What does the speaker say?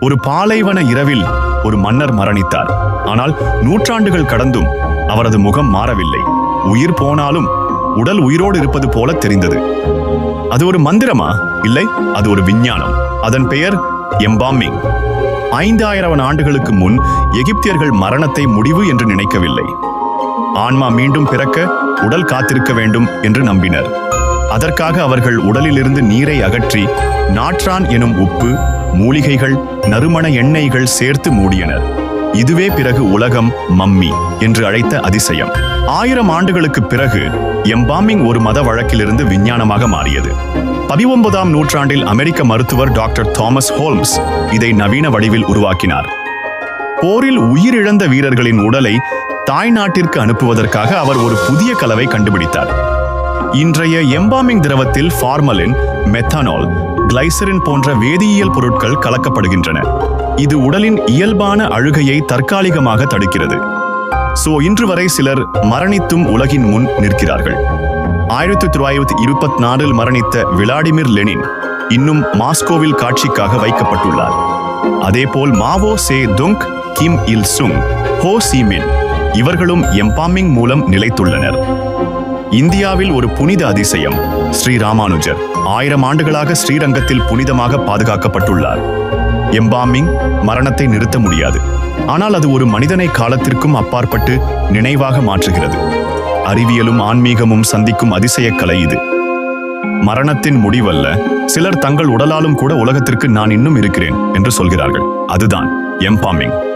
ஒரு பாலைவன இரவில் ஒரு மன்னர் மரணித்தார். ஆனால் நூற்றாண்டுகள் கடந்தும் அவரது முகம் மாறவில்லை. உயிர் போனாலும் உடல் உயிரோடு இருப்பது போல தெரிந்தது. அது ஒரு மந்திரமா? இல்லை அது ஒரு விஞ்ஞானம். அதன் பெயர் எம்பாமிங். ஐந்தாயிரம் ஆண்டுகளுக்கு முன் எகிப்தியர்கள் மரணத்தை முடிவு என்று நினைக்கவில்லை. ஆன்மா மீண்டும் பிறக்க உடல் காத்திருக்க வேண்டும் என்று நம்பினர். அதற்காக அவர்கள் உடலிலிருந்து நீரை அகற்றி நாற்றான் எனும் உப்பு மூலிகைகள் நறுமண எண்ணெய்கள் சேர்த்து மூடியனர். இதுவே பிறகு உலகம் மம்மி என்று அழைத்த அதிசயம். ஆயிரம் ஆண்டுகளுக்கு பிறகு எம்பாமிங் ஒரு மத வழக்கிலிருந்து விஞ்ஞானமாக மாறியது. பதினொன்பதாம் நூற்றாண்டில் அமெரிக்க மருத்துவர் டாக்டர் தாமஸ் ஹோல்ம்ஸ் இதை நவீன வடிவில் உருவாக்கினார். போரில் உயிரிழந்த வீரர்களின் உடலை தாய் நாட்டிற்கு அனுப்புவதற்காக அவர் ஒரு புதிய கலவை கண்டுபிடித்தார். இன்றைய எம்பாமிங் திரவத்தில் ஃபார்மலின் மெத்தனால் கிளைசரின் போன்ற வேதியியல் பொருட்கள் கலக்கப்படுகின்றன. இது உடலின் இயல்பான அழுகையை தற்காலிகமாக தடுக்கிறது. சோ இன்று வரை சிலர் மரணித்தும் உலகின் முன் நிற்கிறார்கள். ஆயிரத்தி தொள்ளாயிரத்தி இருபத்தி நாலில் மரணித்த விளாடிமிர் லெனின் இன்னும் மாஸ்கோவில் காட்சிக்காக வைக்கப்பட்டுள்ளார். அதேபோல் மாவோ சே துங் கிம் இல் சுங் ஹோ சீமின் இவர்களும் எம்பாமிங் மூலம் நிலைத்துள்ளனர். இந்தியாவில் ஒரு புனித அதிசயம். ஸ்ரீ ராமானுஜர் ஆயிரம் ஆண்டுகளாக ஸ்ரீரங்கத்தில் புனிதமாக பாதுகாக்கப்பட்டுள்ளார். எம்பாமிங் மரணத்தை நிறுத்த முடியாது. ஆனால் அது ஒரு மனிதனை காலத்திற்கும் அப்பாற்பட்டு நினைவாக மாற்றுகிறது. அறிவியலும் ஆன்மீகமும் சந்திக்கும் அதிசய கலை இது. மரணத்தின் முடிவல்ல சிலர் தங்கள் உடலாலும் கூட உலகத்திற்கு நான் இன்னும் இருக்கிறேன் என்று சொல்கிறார்கள். அதுதான் எம்பாமிங்.